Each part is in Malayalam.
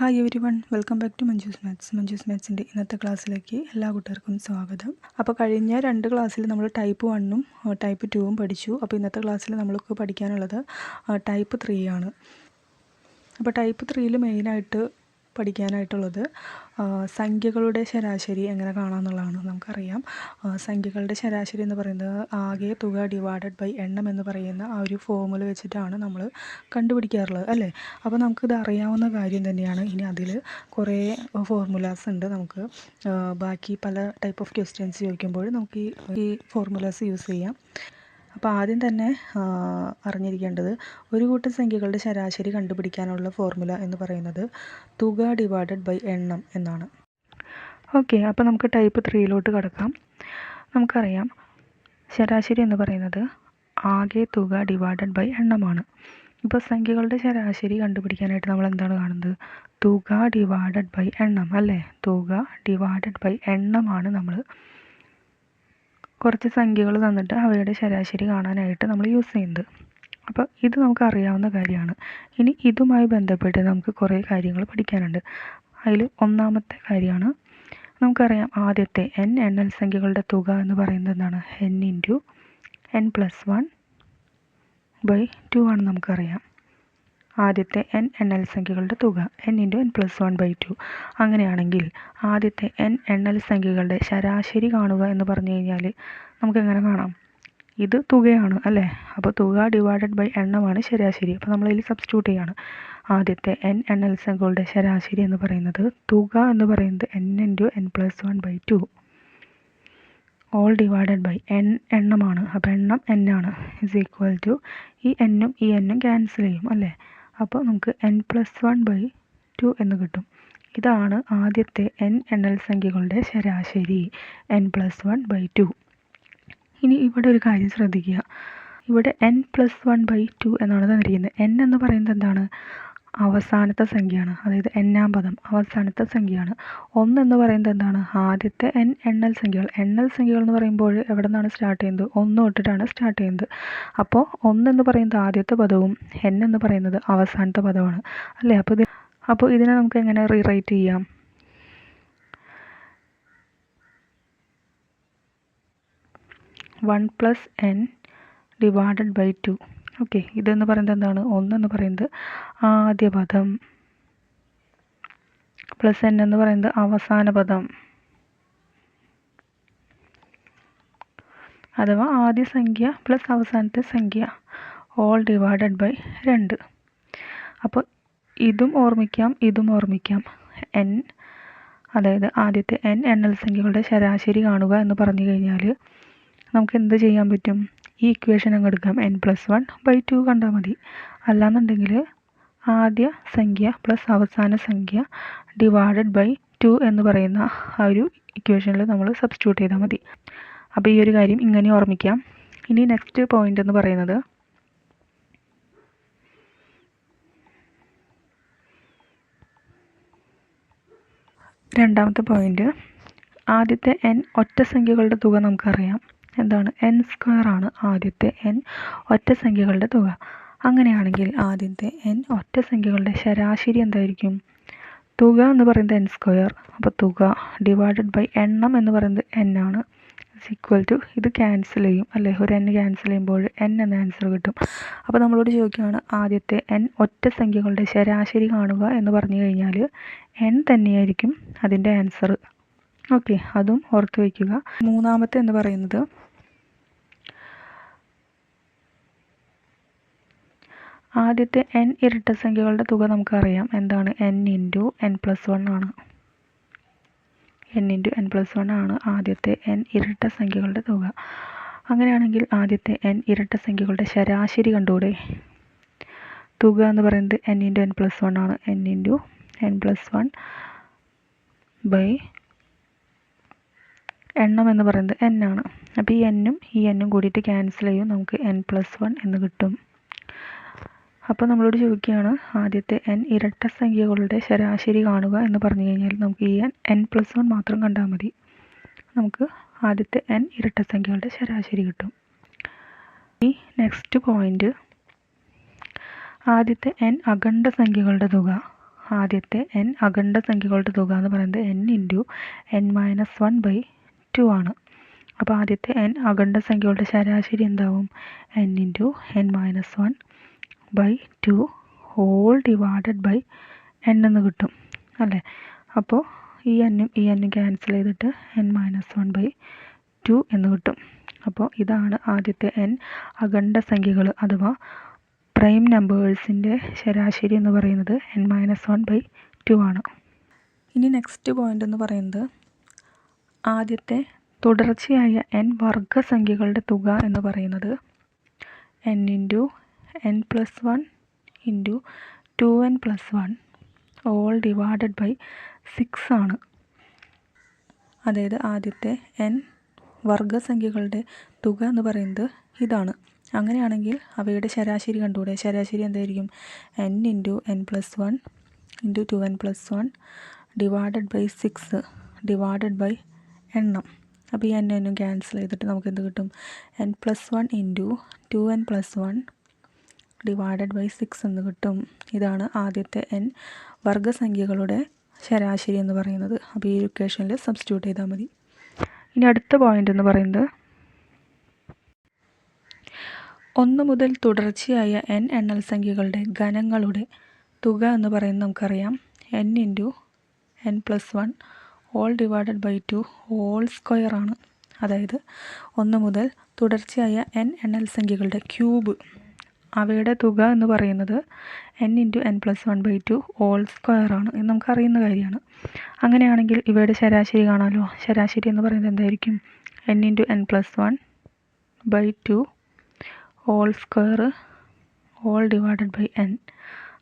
Hi everyone welcome back to Manju's maths Manju's മാത്സിന്റെ ഇന്നത്തെ ക്ലാസ്സിലേക്ക് എല്ലാ കുട്ടികൾക്കും സ്വാഗതം. അപ്പോൾ കഴിഞ്ഞ രണ്ട് ക്ലാസ്സിൽ നമ്മൾ ടൈപ്പ് വണ്ണും ടൈപ്പ് ടുവും പഠിച്ചു. അപ്പോൾ ഇന്നത്തെ ക്ലാസ്സിൽ നമ്മൾക്ക് പഠിക്കാനുള്ളത് ടൈപ്പ് ത്രീ ആണ്. അപ്പോൾ ടൈപ്പ് ത്രീയിൽ മെയിനായിട്ട് പഠിക്കാനായിട്ടുള്ളത് സംഖ്യകളുടെ ശരാശരി എങ്ങനെ കാണാമെന്നുള്ളതാണ് നമുക്കറിയാം. സംഖ്യകളുടെ ശരാശരി എന്ന് പറയുന്നത് ആകെ തുക ഡിവൈഡഡ് ബൈ എണ്ണം എന്ന് പറയുന്ന ആ ഒരു ഫോമുല വെച്ചിട്ടാണ് നമ്മൾ കണ്ടുപിടിക്കാറുള്ളത് അല്ലേ? അപ്പോൾ നമുക്കിത് അറിയാവുന്ന കാര്യം തന്നെയാണ്. ഇനി അതിൽ കുറേ ഫോർമുലാസ് ഉണ്ട് നമുക്ക്. ബാക്കി പല ടൈപ്പ് ഓഫ് ക്വസ്റ്റ്യൻസ് ചോദിക്കുമ്പോൾ നമുക്ക് ഈ ഫോർമുലാസ് യൂസ് ചെയ്യാം. അപ്പോൾ ആദ്യം തന്നെ അറിഞ്ഞിരിക്കേണ്ടത് ഒരു കൂട്ടം സംഖ്യകളുടെ ശരാശരി കണ്ടുപിടിക്കാനുള്ള ഫോർമുല എന്ന് പറയുന്നത് തുക ഡിവൈഡഡ് ബൈ എണ്ണം എന്നാണ്. ഓക്കെ അപ്പോൾ നമുക്ക് ടൈപ്പ് ത്രീയിലോട്ട് കടക്കാം. നമുക്കറിയാം ശരാശരി എന്ന് പറയുന്നത് ആകെ തുക ഡിവൈഡഡ് ബൈ എണ്ണമാണ്. ഇപ്പോൾ സംഖ്യകളുടെ ശരാശരി കണ്ടുപിടിക്കാനായിട്ട് നമ്മൾ എന്താണ് കാണുന്നത്? തുക ഡിവൈഡഡ് ബൈ എണ്ണം അല്ലേ? തുക ഡിവൈഡഡ് ബൈ എണ്ണമാണ് നമ്മൾ കുറച്ച് സംഖ്യകൾ തന്നിട്ട് അവയുടെ ശരാശരി കാണാനായിട്ട് നമ്മൾ യൂസ് ചെയ്യുന്നത്. അപ്പോൾ ഇത് നമുക്ക് അറിയാവുന്ന കാര്യമാണ്. ഇനി ഇതുമായി ബന്ധപ്പെട്ട് നമുക്ക് കുറേ കാര്യങ്ങൾ പഠിക്കാനുണ്ട്. അതിൽ ഒന്നാമത്തെ കാര്യമാണ് നമുക്കറിയാം ആദ്യത്തെ എൻ എണ്ണൽ സംഖ്യകളുടെ തുക എന്ന് പറയുന്നത് എന്താണ്? N into n plus one by two ആണ് നമുക്കറിയാം. ആദ്യത്തെ എൻ എണ്ണൽ സംഖ്യകളുടെ തുക n into n plus one by two അങ്ങനെയാണെങ്കിൽ ആദ്യത്തെ എൻ എണ്ണൽ സംഖ്യകളുടെ ശരാശരി കാണുക എന്ന് പറഞ്ഞു കഴിഞ്ഞാൽ നമുക്ക് എങ്ങനെ കാണാം? ഇത് തുകയാണ് അല്ലേ? അപ്പോൾ തുക ഡിവൈഡഡ് ബൈ എണ്ണമാണ് ശരാശരി. അപ്പോൾ നമ്മൾ ഇതിൽ സബ്സ്റ്റിറ്റ്യൂട്ട് ചെയ്യാണ്. ആദ്യത്തെ എൻ എണ്ണൽ സംഖ്യകളുടെ ശരാശരി എന്ന് പറയുന്നത് തുക എന്ന് പറയുന്നത് n into n plus one by two all divided by n എണ്ണമാണ്. അപ്പോൾ എണ്ണം എൻ ആണ്. ഇസ് ഈക്വൽ ടു ഈ എന്നും ഈ എന്നും ക്യാൻസൽ ചെയ്യും അല്ലേ? അപ്പോൾ നമുക്ക് n plus one by two എന്ന് കിട്ടും. ഇതാണ് ആദ്യത്തെ എൻ എണ്ണൽ സംഖ്യകളുടെ ശരാശരി n plus one by two ഇനി ഇവിടെ ഒരു കാര്യം ശ്രദ്ധിക്കുക. ഇവിടെ n plus one by two എന്നാണ് തന്നിരിക്കുന്നത്. എൻ എന്ന് പറയുന്നത് എന്താണ്? അവസാനത്തെ സംഖ്യയാണ്. അതായത് എണ്ണാം പദം. അവസാനത്തെ സംഖ്യയാണ്. ഒന്ന് എന്ന് പറയുന്നത് എന്താണ്? ആദ്യത്തെ എൻ എണ്ണൽ സംഖ്യകൾ. എണ്ണൽ സംഖ്യകൾ എന്ന് പറയുമ്പോൾ എവിടെ നിന്നാണ് സ്റ്റാർട്ട് ചെയ്യുന്നത്? ഒന്ന് തൊട്ടിട്ടാണ് സ്റ്റാർട്ട് ചെയ്യുന്നത്. അപ്പോൾ ഒന്ന് എന്ന് പറയുന്നത് ആദ്യത്തെ പദവും എൻ എന്ന് പറയുന്നത് അവസാനത്തെ പദമാണ് അല്ലേ? അപ്പോൾ ഇത് അപ്പോൾ ഇതിനെ നമുക്ക് എങ്ങനെ റീറൈറ്റ് ചെയ്യാം? One plus n divided by two okay ഇതെന്ന് പറയുന്നത് എന്താണ്? ഒന്നെന്ന് പറയുന്നത് ആദ്യ പദം പ്ലസ് എൻ എന്ന് പറയുന്നത് അവസാന പദം. അഥവാ ആദ്യ സംഖ്യ പ്ലസ് അവസാനത്തെ സംഖ്യ ഓൾ ഡിവൈഡഡ് ബൈ രണ്ട്. അപ്പോൾ ഇതും ഓർമ്മിക്കാം ഇതും ഓർമ്മിക്കാം. എൻ അതായത് ആദ്യത്തെ എൻ എണ്ണൽ സംഖ്യകളുടെ ശരാശരി കാണുക എന്ന് പറഞ്ഞു കഴിഞ്ഞാൽ നമുക്ക് എന്ത് ചെയ്യാൻ പറ്റും? ഈ ഇക്വേഷൻ അങ്ങ് എടുക്കാം. N plus one by two കണ്ടാൽ മതി. അല്ലാന്നുണ്ടെങ്കിൽ ആദ്യ സംഖ്യ പ്ലസ് അവസാന സംഖ്യ ഡിവൈഡഡ് ബൈ ടു എന്ന് പറയുന്ന ആ ഒരു ഇക്വേഷനിൽ നമ്മൾ സബ്സ്റ്റിറ്റ്യൂട്ട് ചെയ്താൽ മതി. അപ്പോൾ ഈ ഒരു കാര്യം ഇങ്ങനെ ഓർമ്മിക്കാം. ഇനി നെക്സ്റ്റ് പോയിന്റ് എന്ന് പറയുന്നത് രണ്ടാമത്തെ പോയിന്റ് ആദ്യത്തെ എൻ ഒറ്റ സംഖ്യകളുടെ തുക നമുക്കറിയാം. എന്താണ്? എൻ സ്ക്വയർ ആണ് ആദ്യത്തെ എൻ ഒറ്റ സംഖ്യകളുടെ തുക. അങ്ങനെയാണെങ്കിൽ ആദ്യത്തെ എൻ ഒറ്റ സംഖ്യകളുടെ ശരാശരി എന്തായിരിക്കും? തുക എന്ന് പറയുന്നത് എൻ സ്ക്വയർ അപ്പോൾ തുക ഡിവൈഡഡ് ബൈ എണ്ണം എന്ന് പറയുന്നത് എൻ ആണ്. ഈക്വൽ ടു ഇത് ക്യാൻസൽ ചെയ്യും. അല്ലേ? ഒരു എൻ ക്യാൻസൽ ചെയ്യുമ്പോൾ എൻ എന്ന ആൻസർ കിട്ടും. അപ്പോൾ നമ്മളോട് ചോദിക്കുകയാണ് ആദ്യത്തെ എൻ ഒറ്റ സംഖ്യകളുടെ ശരാശരി കാണുക എന്ന് പറഞ്ഞു കഴിഞ്ഞാൽ എൻ തന്നെയായിരിക്കും അതിന്റെ ആൻസർ ഓക്കെ അതും ഓർത്ത് വയ്ക്കുക. മൂന്നാമത്തെ എന്ന് പറയുന്നത് ആദ്യത്തെ n ഇരട്ട സംഖ്യകളുടെ തുക നമുക്കറിയാം. എന്താണ്? n into n plus one ആണ്. n into n plus one ആണ് ആദ്യത്തെ n ഇരട്ട സംഖ്യകളുടെ തുക. അങ്ങനെയാണെങ്കിൽ ആദ്യത്തെ n ഇരട്ട സംഖ്യകളുടെ ശരാശരി കണ്ടുകൂടെ? തുക എന്ന് പറയുന്നത് n into n plus one ആണ്. n into n plus one by എണ്ണം എന്ന് പറയുന്നത് n ആണ്. അപ്പോൾ ഈ n ഉം ഈ n ഉം കൂടിയിട്ട് ക്യാൻസൽ ചെയ്യും. നമുക്ക് n പ്ലസ് വൺ എന്ന് കിട്ടും. അപ്പോൾ നമ്മളോട് ചോദിക്കുകയാണ് ആദ്യത്തെ എൻ ഇരട്ട സംഖ്യകളുടെ ശരാശരി കാണുക എന്ന് പറഞ്ഞു കഴിഞ്ഞാൽ നമുക്ക് ഈ എൻ എൻ പ്ലസ് വൺ മാത്രം കണ്ടാൽ മതി. നമുക്ക് ആദ്യത്തെ എൻ ഇരട്ട സംഖ്യകളുടെ ശരാശരി കിട്ടും. ഈ നെക്സ്റ്റ് പോയിന്റ് ആദ്യത്തെ എൻ അഖണ്ഡ സംഖ്യകളുടെ തുക. ആദ്യത്തെ എൻ അഖണ്ഡ സംഖ്യകളുടെ തുക എന്ന് പറയുന്നത് n into n minus one by two ആണ്. അപ്പോൾ ആദ്യത്തെ എൻ അഖണ്ഡ സംഖ്യകളുടെ ശരാശരി എന്താവും? N into n minus one by two whole divided by n എന്ന് കിട്ടും അല്ലേ? അപ്പോൾ ഈ എന്നും ഈ എന്നും ക്യാൻസൽ ചെയ്തിട്ട് n minus one by two എന്ന് കിട്ടും. അപ്പോൾ ഇതാണ് ആദ്യത്തെ എൻ അഖണ്ഡ സംഖ്യകൾ അഥവാ പ്രൈം നമ്പേഴ്സിന്റെ ശരാശരി എന്ന് പറയുന്നത് n minus one by two ആണ്. ഇനി നെക്സ്റ്റ് പോയിന്റ് എന്ന് പറയുന്നത് ആദ്യത്തെ തുടർച്ചയായ എൻ വർഗസംഖ്യകളുടെ തുക എന്ന് പറയുന്നത് n into n plus one into two n plus one all divided by six ആണ്. അതായത് ആദ്യത്തെ എൻ വർഗസംഖ്യകളുടെ തുക എന്ന് പറയുന്നത് ഇതാണ്. അങ്ങനെയാണെങ്കിൽ അവയുടെ ശരാശരി കണ്ടുകൂടെ? ശരാശരി എന്തായിരിക്കും? N into n plus one into two n plus one divided by six divided by എണ്ണം. അപ്പോൾ ഈ എൻ എന്നും ക്യാൻസൽ ചെയ്തിട്ട് നമുക്ക് എന്ത് കിട്ടും? N plus one into two n plus one divided by six എന്ന് കിട്ടും. ഇതാണ് ആദ്യത്തെ എൻ വർഗസംഖ്യകളുടെ ശരാശരി എന്ന് പറയുന്നത്. അപ്പോൾ ഈ ഇക്വേഷനിൽ സബ്സ്റ്റിറ്റ്യൂട്ട് ചെയ്താൽ മതി. ഇനി അടുത്ത പോയിന്റ് എന്ന് പറയുന്നത് ഒന്ന് മുതൽ തുടർച്ചയായ എൻ എണ്ണൽ സംഖ്യകളുടെ ഘനങ്ങളുടെ തുക എന്ന് പറയുന്നത് നമുക്കറിയാം. N into n plus one all divided by two all square ആണ്. അതായത് ഒന്ന് മുതൽ തുടർച്ചയായ എൻ എണ്ണൽ സംഖ്യകളുടെ ക്യൂബ് അവയുടെ തുക എന്ന് പറയുന്നത് n into n plus one by two all square ആണ് എന്ന് നമുക്കറിയുന്ന കാര്യമാണ്. അങ്ങനെയാണെങ്കിൽ ഇവയുടെ ശരാശരി കാണാമല്ലോ ശരാശരി എന്ന് പറയുന്നത് എന്തായിരിക്കും? N into n plus one by two all square all divided by n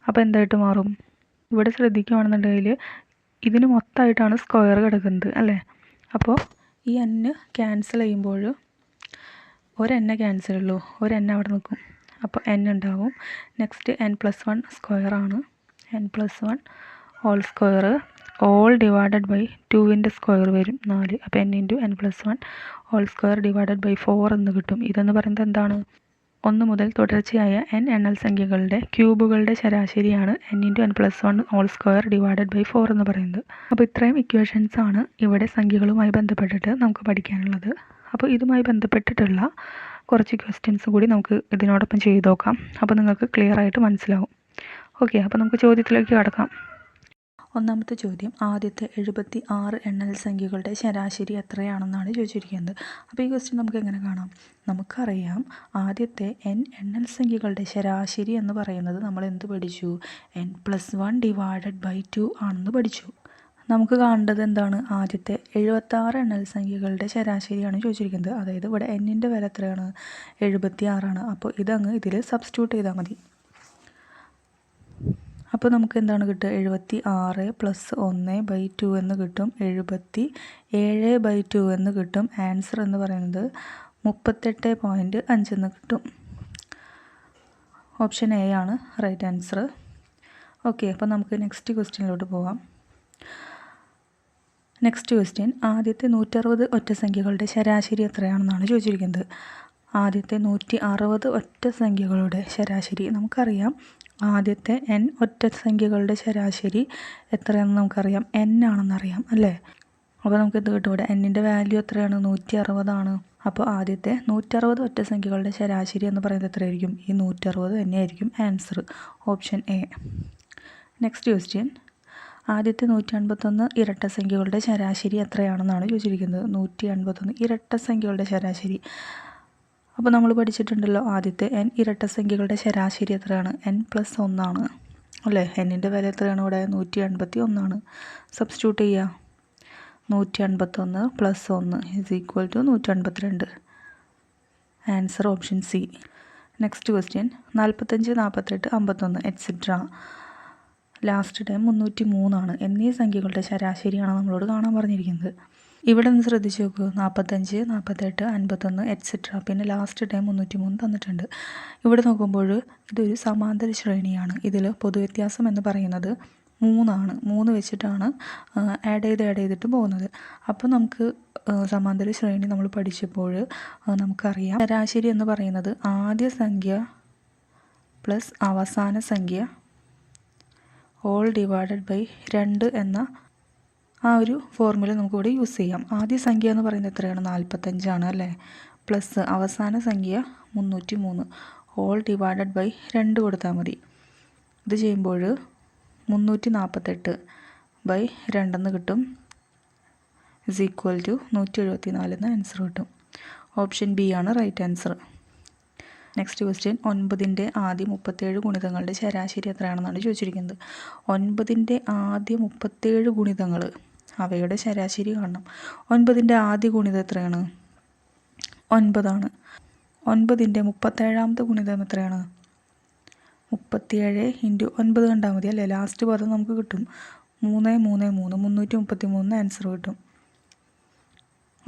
അപ്പോൾ എന്തായിട്ട് മാറും? ഇവിടെ ശ്രദ്ധിക്കുകയാണെന്നുണ്ടെങ്കിൽ ഇതിന് മൊത്തമായിട്ടാണ് സ്ക്വയർ കിടക്കുന്നത് അല്ലേ? അപ്പോൾ ഈ എന്ന് ക്യാൻസൽ ചെയ്യുമ്പോൾ ഒരെണ്ണ ക്യാൻസൽ ഉള്ളൂ. ഒരെണ്ണ അവിടെ നിൽക്കും. അപ്പോൾ എൻ ഉണ്ടാവും. Next n plus one square ആണ്. N plus one whole square all divided by ടുവിന്റെ സ്ക്വയർ വരും നാല്. അപ്പോൾ n into n plus one whole square divided by four എന്ന് കിട്ടും. ഇതെന്ന് പറയുന്നത് എന്താണ്? ഒന്ന് മുതൽ തുടർച്ചയായ എൻ എണ്ണൽ സംഖ്യകളുടെ ക്യൂബുകളുടെ ശരാശരിയാണ് n into n plus one whole square divided by four എന്ന് പറയുന്നത്. അപ്പോൾ ഇത്രയും ഇക്വേഷൻസ് ആണ് ഇവിടെ സംഖ്യകളുമായി ബന്ധപ്പെട്ടിട്ട് നമുക്ക് പഠിക്കാനുള്ളത്. അപ്പോൾ ഇതുമായി ബന്ധപ്പെട്ടിട്ടുള്ള കുറച്ച് ക്വസ്റ്റ്യൻസ് കൂടി നമുക്ക് ഇതിനോടൊപ്പം ചെയ്ത് നോക്കാം. അപ്പോൾ നിങ്ങൾക്ക് ക്ലിയർ ആയിട്ട് മനസ്സിലാവും. ഓക്കെ അപ്പോൾ നമുക്ക് ചോദ്യത്തിലേക്ക് കടക്കാം. ഒന്നാമത്തെ ചോദ്യം ആദ്യത്തെ എഴുപത്തി ആറ് എണ്ണൽ സംഖ്യകളുടെ ശരാശരി എത്രയാണെന്നാണ് ചോദിച്ചിരിക്കുന്നത്. അപ്പോൾ ഈ ക്വസ്റ്റ്യൻ നമുക്ക് എങ്ങനെ കാണാം? നമുക്കറിയാം ആദ്യത്തെ എൻ എണ്ണൽ സംഖ്യകളുടെ ശരാശരി എന്ന് പറയുന്നത് നമ്മൾ എന്ത് പഠിച്ചു? N plus one divided by two ആണെന്ന് പഠിച്ചു. നമുക്ക് കാണേണ്ടത് എന്താണ്? ആദ്യത്തെ എഴുപത്താറ് എണ്ണൽ സംഖ്യകളുടെ ശരാശരിയാണ് ചോദിച്ചിരിക്കുന്നത്. അതായത് ഇവിടെ എന്നിന്റെ വില എത്രയാണ്? എഴുപത്തി ആറാണ് അപ്പോൾ ഇതങ്ങ് ഇതിൽ സബ്സ്റ്റിറ്റ്യൂട്ട് ചെയ്താൽ മതി. അപ്പോൾ നമുക്ക് എന്താണ് കിട്ടുക? എഴുപത്തി ആറ് പ്ലസ് ഒന്ന് ബൈ ടു എന്ന് കിട്ടും. എഴുപത്തി ഏഴ് ബൈ ടു എന്ന് കിട്ടും. ആൻസർ എന്ന് പറയുന്നത് മുപ്പത്തെട്ട് പോയിന്റ് അഞ്ചെന്ന് കിട്ടും. ഓപ്ഷൻ എ ആണ്. റൈറ്റ് ആൻസർ ഓക്കെ അപ്പോൾ നമുക്ക് നെക്സ്റ്റ് ക്വസ്റ്റ്യനിലോട്ട് പോകാം നെക്സ്റ്റ് ക്വസ്റ്റ്യൻ ആദ്യത്തെ നൂറ്ററുപത് ഒറ്റ സംഖ്യകളുടെ ശരാശരി എത്രയാണെന്നാണ് ചോദിച്ചിരിക്കുന്നത്. ആദ്യത്തെ നൂറ്റി അറുപത് ഒറ്റ സംഖ്യകളുടെ ശരാശരി നമുക്കറിയാം. ആദ്യത്തെ എൻ ഒറ്റ സംഖ്യകളുടെ ശരാശരി എത്രയാണെന്ന് നമുക്കറിയാം. എൻ ആണെന്നറിയാം അല്ലേ? അപ്പോൾ നമുക്ക് എന്ത് കിട്ടും ഇവിടെ. എന്നിന്റെ വാല്യൂ എത്രയാണ്? നൂറ്റി അറുപതാണ് അപ്പോൾ ആദ്യത്തെ നൂറ്ററുപത് ഒറ്റ സംഖ്യകളുടെ ശരാശരി എന്ന് പറയുന്നത് എത്രയായിരിക്കും? ഈ നൂറ്ററുപത് തന്നെയായിരിക്കും answer option A next question ആദ്യത്തെ നൂറ്റി അൻപത്തൊന്ന് ഇരട്ട സംഖ്യകളുടെ ശരാശരി എത്രയാണെന്നാണ് ചോദിച്ചിരിക്കുന്നത്. നൂറ്റി അൻപത്തൊന്ന് ഇരട്ട സംഖ്യകളുടെ ശരാശരി. അപ്പോൾ നമ്മൾ പഠിച്ചിട്ടുണ്ടല്ലോ ആദ്യത്തെ എൻ ഇരട്ട സംഖ്യകളുടെ ശരാശരി എത്രയാണ്? എൻ പ്ലസ് ഒന്നാണ്. അല്ലേ? എന്നിന്റെ വില എത്രയാണ് ഇവിടെ? നൂറ്റി അൻപത്തി ഒന്നാണ് സബ്സ്റ്റിറ്റ്യൂട്ട് ചെയ്യുക. നൂറ്റി അൻപത്തൊന്ന് പ്ലസ് ഒന്ന് ഇസ് ഈക്വൽ ടു നൂറ്റി അൻപത്തിരണ്ട് answer option C next question നാൽപ്പത്തഞ്ച് നാൽപ്പത്തെട്ട് അമ്പത്തൊന്ന് എറ്റ്സെട്ര ലാസ്റ്റ് ടൈം മുന്നൂറ്റി മൂന്നാണ് എന്നീ സംഖ്യകളുടെ ശരാശരിയാണ് നമ്മളോട് കാണാൻ പറഞ്ഞിരിക്കുന്നത്. ഇവിടെ നിന്ന് ശ്രദ്ധിച്ച് നോക്കുക നാൽപ്പത്തഞ്ച് നാൽപ്പത്തെട്ട് അൻപത്തൊന്ന് എറ്റ്സെട്ര പിന്നെ ലാസ്റ്റ് ടൈം മുന്നൂറ്റി മൂന്ന് തന്നിട്ടുണ്ട്. ഇവിടെ നോക്കുമ്പോൾ ഇതൊരു സമാന്തര ശ്രേണിയാണ്. ഇതിൽ പൊതുവ്യത്യാസം എന്ന് പറയുന്നത് മൂന്നാണ്. മൂന്ന് വെച്ചിട്ടാണ് ആഡ് ചെയ്ത് ആഡ് ചെയ്തിട്ട് പോകുന്നത്. അപ്പോൾ നമുക്ക് സമാന്തര ശ്രേണി നമ്മൾ പഠിച്ചപ്പോൾ നമുക്കറിയാം. ശരാശരി എന്ന് പറയുന്നത് ആദ്യ സംഖ്യ പ്ലസ് അവസാന സംഖ്യ ഓൾ ഡിവൈഡഡ് ബൈ രണ്ട് എന്ന ആ ഒരു ഫോർമുല നമുക്കിവിടെ യൂസ് ചെയ്യാം. ആദ്യ സംഖ്യ എന്ന് പറയുന്നത് എത്രയാണ്? നാൽപ്പത്തഞ്ചാണ് അല്ലേ? പ്ലസ് അവസാന സംഖ്യ മുന്നൂറ്റി മൂന്ന് ഓൾ ഡിവൈഡഡ് ബൈ രണ്ട് കൊടുത്താൽ മതി. ഇത് ചെയ്യുമ്പോൾ മുന്നൂറ്റി നാൽപ്പത്തെട്ട് ബൈ രണ്ടെന്ന് കിട്ടും. ഇസ് ഈക്വൽ ടു നൂറ്റി എഴുപത്തി നാലെന്ന് ആൻസർ കിട്ടും. ഓപ്ഷൻ ബി ആണ് റൈറ്റ് ആൻസർ നെക്സ്റ്റ് ക്വസ്റ്റ്യൻ ഒൻപതിന്റെ ആദ്യ മുപ്പത്തേഴ് ഗുണിതങ്ങളുടെ ശരാശരി എത്രയാണെന്നാണ് ചോദിച്ചിരിക്കുന്നത്. ഒൻപതിന്റെ ആദ്യ മുപ്പത്തേഴ് ഗുണിതങ്ങൾ. അവയുടെ ശരാശരി കാണണം. ഒൻപതിന്റെ ആദ്യ ഗുണിതം എത്രയാണ്? ഒൻപതാണ്. ഒൻപതിന്റെ മുപ്പത്തേഴാമത്തെ ഗുണിതം എത്രയാണ്? മുപ്പത്തിയേഴ് ഇന്റു ഒൻപത് കണ്ടാൽ മതി. അല്ലേ? ലാസ്റ്റ് പദം നമുക്ക് കിട്ടും. മൂന്ന് മൂന്ന് മൂന്ന് മുന്നൂറ്റി മുപ്പത്തി മൂന്ന് ആൻസർ കിട്ടും.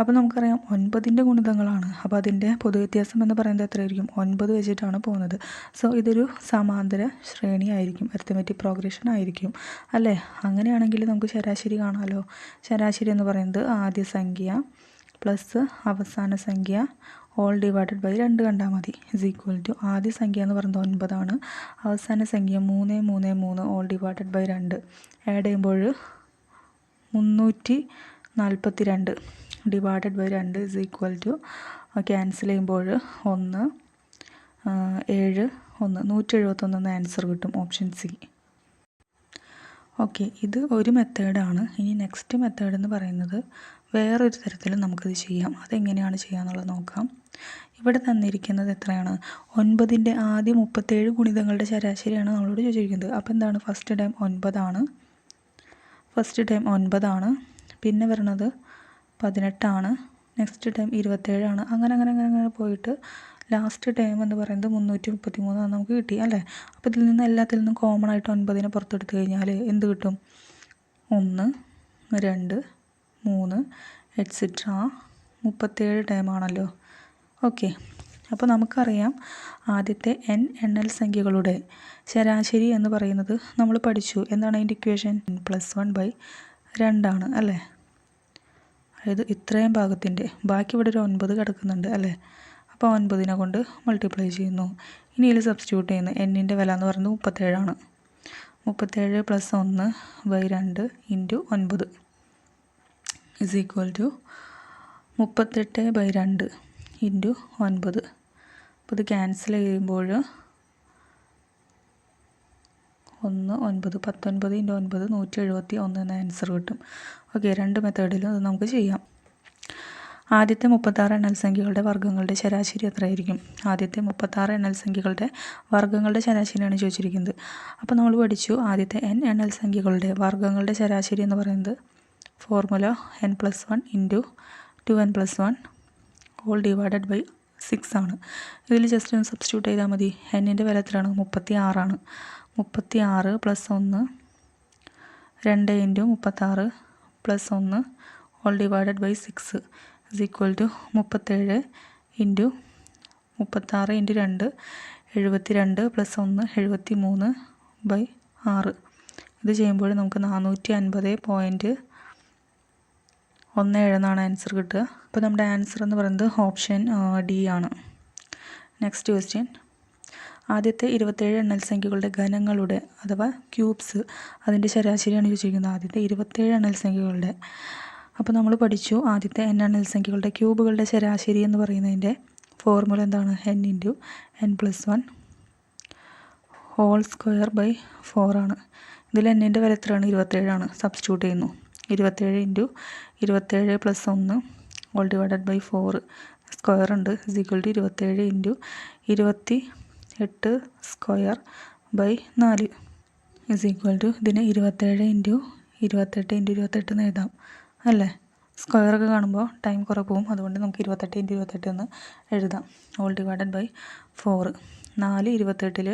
അപ്പോൾ നമുക്കറിയാം ഒൻപതിന്റെ ഗുണിതങ്ങളാണ്. അപ്പോൾ അതിന്റെ പൊതുവ്യത്യാസം എന്ന് പറയുന്നത് എത്രയായിരിക്കും? ഒൻപത് വെച്ചിട്ടാണ് പോകുന്നത്. സോ ഇതൊരു സമാന്തര ശ്രേണി ആയിരിക്കും. അരിത്തമെറ്റിക് പ്രോഗ്രഷൻ ആയിരിക്കും. അല്ലേ? അങ്ങനെയാണെങ്കിൽ നമുക്ക് ശരാശരി കാണാമല്ലോ ശരാശരി എന്ന് പറയുന്നത് ആദ്യ സംഖ്യ പ്ലസ് അവസാന സംഖ്യ ഓൾ ഡിവൈഡഡ് ബൈ രണ്ട് കണ്ടാൽ മതി. ഇസ് ഈക്വൽ ടു ആദ്യ സംഖ്യ എന്ന് പറയുന്നത് ഒൻപതാണ്. അവസാന സംഖ്യ മൂന്ന് മൂന്ന് മൂന്ന് ഓൾ ഡിവൈഡഡ് ബൈ രണ്ട്. ആഡ് ചെയ്യുമ്പോൾ മുന്നൂറ്റി നാൽപ്പത്തി രണ്ട് ഡിവൈഡഡ് ബൈ രണ്ട് ഇസ് ഈക്വൽ ടു ക്യാൻസൽ ചെയ്യുമ്പോൾ ഒന്ന് ഏഴ് ഒന്ന്. നൂറ്റി എഴുപത്തൊന്ന് ആൻസർ കിട്ടും ഓപ്ഷൻ സി ഓക്കെ ഇത് ഒരു മെത്തേഡാണ് ഇനി നെക്സ്റ്റ് മെത്തേഡ് എന്ന് പറയുന്നത് വേറൊരു തരത്തിൽ നമുക്കിത് ചെയ്യാം. അതെങ്ങനെയാണ് ചെയ്യാന്നുള്ളത് നോക്കാം. ഇവിടെ തന്നിരിക്കുന്നത് എത്രയാണ്? ഒൻപതിന്റെ ആദ്യ മുപ്പത്തേഴ് ഗുണിതങ്ങളുടെ ശരാശരിയാണ് നമ്മളോട് ചോദിച്ചിരിക്കുന്നത്. അപ്പോൾ എന്താണ്? ഫസ്റ്റ് ടൈം ഒൻപതാണ്. ഫസ്റ്റ് ടൈം ഒൻപതാണ്. പിന്നെ വരുന്നത് പതിനെട്ടാണ്. നെക്സ്റ്റ് ടൈം ഇരുപത്തേഴാണ്. അങ്ങനെ അങ്ങനെ അങ്ങനെ അങ്ങനെ പോയിട്ട് ലാസ്റ്റ് ടൈം എന്ന് പറയുന്നത് മുന്നൂറ്റി മുപ്പത്തി മൂന്നാണ് നമുക്ക് കിട്ടി അല്ലേ? അപ്പോൾ ഇതിൽ നിന്ന് എല്ലാത്തിൽ നിന്നും കോമൺ ആയിട്ട് ഒൻപതിനെ പുറത്തെടുത്ത് കഴിഞ്ഞാൽ എന്ത് കിട്ടും? ഒന്ന് രണ്ട് മൂന്ന് എക്സിട്ര മുപ്പത്തേഴ് ടൈമാണല്ലോ ഓക്കെ അപ്പോൾ നമുക്കറിയാം ആദ്യത്തെ എൻ എണ്ണൽ സംഖ്യകളുടെ ശരാശരി എന്ന് പറയുന്നത് നമ്മൾ പഠിച്ചു. എന്താണ് അതിന്റെ ഇക്വേഷൻ പ്ലസ് വൺ ബൈ രണ്ടാണ് അല്ലേ? അതായത് ഇത്രയും ഭാഗത്തിന്റെ ബാക്കി ഇവിടെ ഒരു ഒൻപത് കിടക്കുന്നുണ്ട് അല്ലേ? അപ്പോൾ ഒൻപതിനെ കൊണ്ട് മൾട്ടിപ്ലൈ ചെയ്യുന്നു. ഇനി ഇതിൽ സബ്സ്റ്റിറ്റ്യൂട്ട് ചെയ്യുന്നു എന്നിന്റെ വില എന്ന് പറയുന്നത് മുപ്പത്തേഴാണ്. മുപ്പത്തേഴ് പ്ലസ് ഒന്ന് ബൈ രണ്ട് ഇന്റു ഒൻപത് ഇസ് ഈക്വൽ ടു മുപ്പത്തെട്ട് ബൈ രണ്ട് ഇന്റു ഒൻപത്. അപ്പോൾ ഇത് ക്യാൻസൽ ചെയ്യുമ്പോൾ ഒന്ന് ഒൻപത് പത്തൊൻപത് ഇന്റു ഒൻപത് നൂറ്റി എഴുപത്തി ഒന്ന് എന്ന ആൻസർ കിട്ടും. ഓക്കെ രണ്ട് മെത്തേഡിലും അത് നമുക്ക് ചെയ്യാം. ആദ്യത്തെ മുപ്പത്താറ് എണ്ണൽ സംഖ്യകളുടെ വർഗങ്ങളുടെ ശരാശരി എത്രയായിരിക്കും? ആദ്യത്തെ മുപ്പത്താറ് എണ്ണൽ സംഖ്യകളുടെ വർഗങ്ങളുടെ ശരാശരിയാണ് ചോദിച്ചിരിക്കുന്നത്. അപ്പോൾ നമ്മൾ പഠിച്ചു ആദ്യത്തെ എൻ എണ്ണൽ സംഖ്യകളുടെ വർഗങ്ങളുടെ ശരാശരി എന്ന് പറയുന്നത് formula n plus one into two n plus one whole divided by six ആണ്. ഇതിൽ ജസ്റ്റ് ഒന്ന് സബ്സ്റ്റിറ്റ്യൂട്ട് ചെയ്താൽ മതി. എന്നിന്റെ വില എത്രയാണ്? മുപ്പത്തി ആറാണ് മുപ്പത്തി ആറ് പ്ലസ് ഒന്ന് രണ്ട് ഇന്റു മുപ്പത്താറ് പ്ലസ് ഒന്ന് all divided by six is equal to മുപ്പത്തേഴ് ഇന്റു മുപ്പത്താറ് ഇന്റു രണ്ട് എഴുപത്തി രണ്ട് പ്ലസ് ഒന്ന് എഴുപത്തി മൂന്ന് ബൈ ആറ്. ഇത് ചെയ്യുമ്പോൾ നമുക്ക് നാനൂറ്റി അൻപത് പോയിന്റ് ഒന്ന് ഏഴെന്നാണ് ആൻസർ കിട്ടുക. അപ്പോൾ നമ്മുടെ ആൻസർ എന്ന് പറയുന്നത് ഓപ്ഷൻ ഡി ആണ്. Next question. ആദ്യത്തെ ഇരുപത്തേഴ് എണ്ണൽ സംഖ്യകളുടെ ഘനങ്ങളുടെ അഥവാ ക്യൂബ്സ് അതിന്റെ ശരാശരിയാണ് ചോദിച്ചിരിക്കുന്നത് ആദ്യത്തെ ഇരുപത്തേഴ് എണ്ണൽ സംഖ്യകളുടെ. അപ്പോൾ നമ്മൾ പഠിച്ചു ആദ്യത്തെ എൻ എണ്ണൽ സംഖ്യകളുടെ ക്യൂബുകളുടെ ശരാശരി എന്ന് പറയുന്നതിന്റെ ഫോർമുല എന്താണ്? N into n plus one whole square by ഫോറാണ് ഇതിൽ എന്നിന്റെ വില എത്രയാണ്? ഇരുപത്തേഴാണ് സബ്സ്റ്റിറ്റ്യൂട്ട് ചെയ്യുന്നു. ഇരുപത്തേഴ് ഇന്റു ഇരുപത്തേഴ് പ്ലസ് ഒന്ന് whole divided by four square ഉണ്ട്. ഇസ് ഈക്വൽ ടു ഇരുപത്തേഴ് ഇന്റു ഇരുപത്തി എട്ട് സ്ക്വയർ ബൈ നാല് ഇസ് ഈക്വൽ ടു ഇതിന് ഇരുപത്തേഴ് ഇന്റു ഇരുപത്തെട്ട് ഇന്റു ഇരുപത്തെട്ട് എന്ന് എഴുതാം. അല്ലേ? സ്ക്വയറൊക്കെ കാണുമ്പോൾ ടൈം കുറേ പോകും അതുകൊണ്ട് നമുക്ക് ഇരുപത്തെട്ട് ഇന്റു ഇരുപത്തെട്ട് എന്ന് എഴുതാം. ഓൾ ഡിവൈഡഡ് ബൈ ഫോറ് നാല് ഇരുപത്തെട്ടിൽ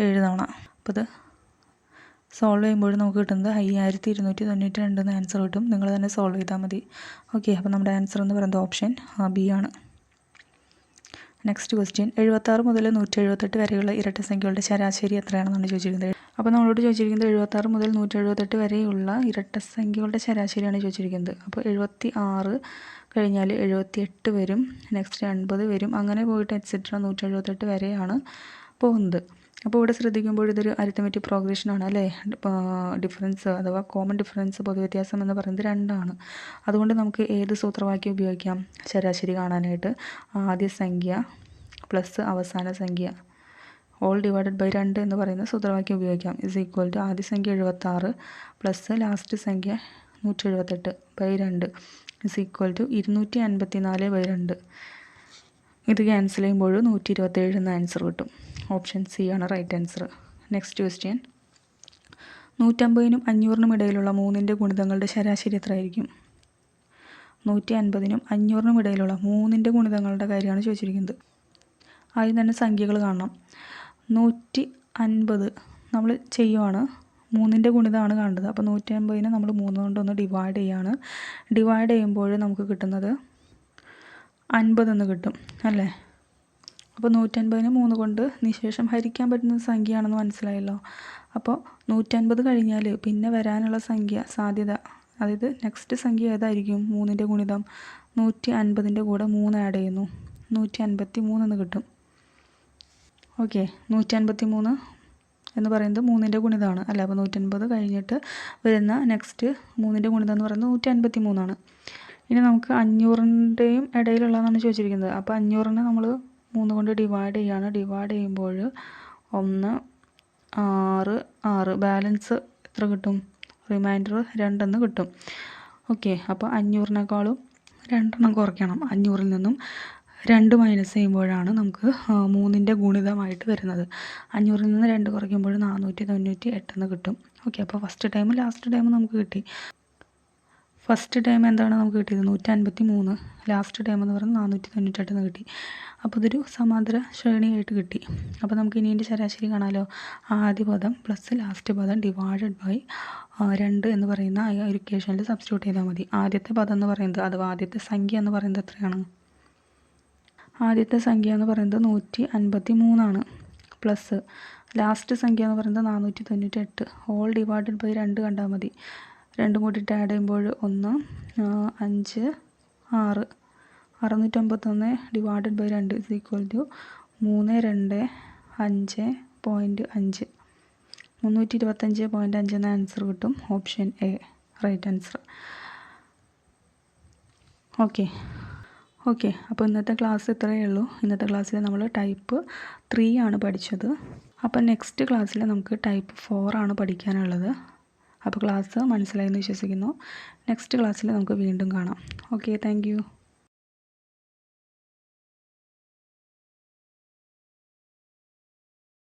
ഏഴ് തവണ. അപ്പോൾ ഇത് സോൾവ് ചെയ്യുമ്പോൾ നമുക്ക് കിട്ടുന്നത് അയ്യായിരത്തി ഇരുന്നൂറ്റി തൊണ്ണൂറ്റി രണ്ട് എന്ന് ആൻസർ കിട്ടും. നിങ്ങൾ തന്നെ സോൾവ് ചെയ്താൽ മതി. ഓക്കെ അപ്പോൾ നമ്മുടെ ആൻസർ എന്ന് പറയുന്നത് ഓപ്ഷൻ ബി ആണ്. നെക്സ്റ്റ് ക്വസ്റ്റ്യൻ എഴുപത്താറ് മുതൽ നൂറ്റി എഴുപത്തെട്ട് വരെയുള്ള ഇരട്ട സംഖ്യകളുടെ ശരാശരി എത്രയാണെന്നാണ് ചോദിച്ചിരിക്കുന്നത്? അപ്പോൾ നമ്മളോട് ചോദിച്ചിരിക്കുന്നത് എഴുപത്താറ് മുതൽ നൂറ്റി എഴുപത്തെട്ട് വരെയുള്ള ഇരട്ട സംഖ്യകളുടെ ശരാശരിയാണ് ചോദിച്ചിരിക്കുന്നത്. അപ്പോൾ എഴുപത്തി ആറ് കഴിഞ്ഞാൽ എഴുപത്തി എട്ട് വരും. നെക്സ്റ്റ് എൺപത് വരും. അങ്ങനെ പോയിട്ട് എക്സെട്ര നൂറ്റി എഴുപത്തെട്ട് വരെയാണ് പോകുന്നത്. അപ്പോൾ ഇവിടെ ശ്രദ്ധിക്കുമ്പോൾ ഇതൊരു അരിത്തമെറ്റിക് പ്രോഗ്രഷനാണ് അല്ലേ? ഡിഫറൻസ് അഥവാ കോമൺ ഡിഫറൻസ് പൊതുവ്യത്യാസം എന്ന് പറയുന്നത് രണ്ടാണ്. അതുകൊണ്ട് നമുക്ക് ഏത് സൂത്രവാക്യം ഉപയോഗിക്കാം? ശരാശരി കാണാനായിട്ട്. ആദ്യ സംഖ്യ പ്ലസ് അവസാന സംഖ്യ. ഓൾ ഡിവൈഡഡ് ബൈ രണ്ട് എന്ന് പറയുന്ന സൂത്രവാക്യം ഉപയോഗിക്കാം. ഇസ് ഈക്വൽ ടു ആദ്യ സംഖ്യ എഴുപത്താറ് പ്ലസ് ലാസ്റ്റ് സംഖ്യ നൂറ്റി എഴുപത്തെട്ട് ബൈ രണ്ട്. ഇസ് ഈക്വൽ ടു ഇരുന്നൂറ്റി അൻപത്തി നാല് ബൈ രണ്ട്. ഇത് ക്യാൻസൽ ചെയ്യുമ്പോൾ നൂറ്റി ഇരുപത്തേഴ് എന്ന ആൻസർ കിട്ടും. ഓപ്ഷൻ സി ആണ് റൈറ്റ് ആൻസർ. Next question. നൂറ്റമ്പതിനും അഞ്ഞൂറിനും ഇടയിലുള്ള മൂന്നിന്റെ ഗുണിതങ്ങളുടെ ശരാശരി എത്രയായിരിക്കും? നൂറ്റി അൻപതിനും അഞ്ഞൂറിനും ഇടയിലുള്ള മൂന്നിന്റെ ഗുണിതങ്ങളുടെ കാര്യമാണ് ചോദിച്ചിരിക്കുന്നത്. ആദ്യം തന്നെ സംഖ്യകൾ കാണണം. നൂറ്റി അൻപത് നമ്മൾ ചെയ്യുവാണ്. മൂന്നിന്റെ ഗുണിതമാണ് കാണുന്നത് അപ്പോൾ നൂറ്റി അൻപതിനെ നമ്മൾ മൂന്ന് കൊണ്ടൊന്ന് ഡിവൈഡ് ചെയ്യാണ്. ഡിവൈഡ് ചെയ്യുമ്പോൾ നമുക്ക് കിട്ടുന്നത് അൻപതെന്ന് കിട്ടും അല്ലേ? അപ്പോൾ നൂറ്റൻപതിന് മൂന്ന് കൊണ്ട് നിശേഷം ഹരിക്കാൻ പറ്റുന്ന സംഖ്യയാണെന്ന് മനസ്സിലായല്ലോ. അപ്പോൾ നൂറ്റൻപത് കഴിഞ്ഞാൽ പിന്നെ വരാനുള്ള സംഖ്യ സാധ്യത അതായത് നെക്സ്റ്റ് സംഖ്യ ഏതായിരിക്കും? മൂന്നിന്റെ ഗുണിതം നൂറ്റി അൻപതിന്റെ കൂടെ മൂന്ന് ആഡ് ചെയ്യുന്നു. നൂറ്റി അൻപത്തി മൂന്നെന്ന് കിട്ടും. ഓക്കെ നൂറ്റി അൻപത്തി മൂന്ന് എന്ന് പറയുന്നത് മൂന്നിന്റെ ഗുണിതമാണ് അല്ല? അപ്പോൾ നൂറ്റൻപത് കഴിഞ്ഞിട്ട് വരുന്ന നെക്സ്റ്റ് മൂന്നിന്റെ ഗുണിതം എന്ന് പറയുന്നത് നൂറ്റി അൻപത്തി മൂന്നാണ് ഇനി നമുക്ക് അഞ്ഞൂറിന്റെയും ഇടയിലുള്ളതാണ് ചോദിച്ചിരിക്കുന്നത്. അപ്പോൾ അഞ്ഞൂറിന് നമ്മൾ മൂന്ന് കൊണ്ട് ഡിവൈഡ് ചെയ്യുകയാണ് ഡിവൈഡ് ചെയ്യുമ്പോൾ ഒന്ന് ആറ് ആറ്. ബാലൻസ് എത്ര കിട്ടും? റിമൈൻഡർ രണ്ടെന്ന് കിട്ടും. ഓക്കെ അപ്പോൾ അഞ്ഞൂറിനേക്കാളും രണ്ടെണ്ണം കുറയ്ക്കണം. അഞ്ഞൂറിൽ നിന്നും രണ്ട് മൈനസ് ചെയ്യുമ്പോഴാണ് നമുക്ക് മൂന്നിന്റെ ഗുണിതമായിട്ട് വരുന്നത്. അഞ്ഞൂറിൽ നിന്ന് രണ്ട് കുറയ്ക്കുമ്പോൾ നാനൂറ്റി തൊണ്ണൂറ്റി എട്ടെന്ന് കിട്ടും. ഓക്കെ അപ്പോൾ ഫസ്റ്റ് ടൈം ലാസ്റ്റ് ടൈം നമുക്ക് കിട്ടി. ഫസ്റ്റ് ടൈം എന്താണ് നമുക്ക് കിട്ടിയത്? നൂറ്റി അൻപത്തി മൂന്ന് ലാസ്റ്റ് ടൈം എന്ന് പറയുന്നത് നാനൂറ്റി തൊണ്ണൂറ്റെട്ടെന്ന് കിട്ടി. അപ്പോൾ ഇതൊരു സമാന്തര ശ്രേണിയായിട്ട് കിട്ടി. അപ്പോൾ നമുക്ക് ഇനി ശരാശരി കാണാമല്ലോ ആദ്യ പദം പ്ലസ് ലാസ്റ്റ് പദം ഡിവൈഡഡ് ബൈ രണ്ട് എന്ന് പറയുന്ന ഒരു ഇക്വേഷനിൽ സബ്സ്റ്റിറ്റ്യൂട്ട് ചെയ്താൽ മതി. ആദ്യത്തെ പദം എന്ന് പറയുന്നത് അഥവാ ആദ്യത്തെ സംഖ്യ എന്ന് പറയുന്നത് എത്രയാണ്? ആദ്യത്തെ സംഖ്യ എന്ന് പറയുന്നത് നൂറ്റി അൻപത്തി മൂന്നാണ് പ്ലസ് ലാസ്റ്റ് സംഖ്യ എന്ന് പറയുന്നത് നാനൂറ്റി തൊണ്ണൂറ്റി എട്ട് ഹോൾ ഡിവൈഡഡ് ബൈ രണ്ട് കണ്ടാൽ മതി. രണ്ടും കൂട്ടിയിട്ട് ആഡ് ചെയ്യുമ്പോൾ ഒന്ന് അഞ്ച് ആറ്. അറുന്നൂറ്റമ്പത്തൊന്ന് ഡിവൈഡഡ് ബൈ രണ്ട് ഇസ് ഈക്വൽ ടു മൂന്ന് രണ്ട് അഞ്ച് പോയിന്റ് അഞ്ച്. മുന്നൂറ്റി ഇരുപത്തഞ്ച് പോയിന്റ് അഞ്ച് എന്ന ആൻസർ കിട്ടും. Option A right answer okay okay അപ്പോൾ ഇന്നത്തെ ക്ലാസ് ഇത്രയേ ഉള്ളൂ. ഇന്നത്തെ ക്ലാസ്സിൽ നമ്മൾ ടൈപ്പ് ത്രീ ആണ് പഠിച്ചത്. അപ്പോൾ നെക്സ്റ്റ് ക്ലാസ്സിൽ നമുക്ക് ടൈപ്പ് ഫോർ ആണ് പഠിക്കാനുള്ളത്. അപ്പോൾ ക്ലാസ് മനസ്സിലായെന്ന് വിശ്വസിക്കുന്നു. നെക്സ്റ്റ് ക്ലാസ്സിൽ നമുക്ക് വീണ്ടും കാണാം. Okay thank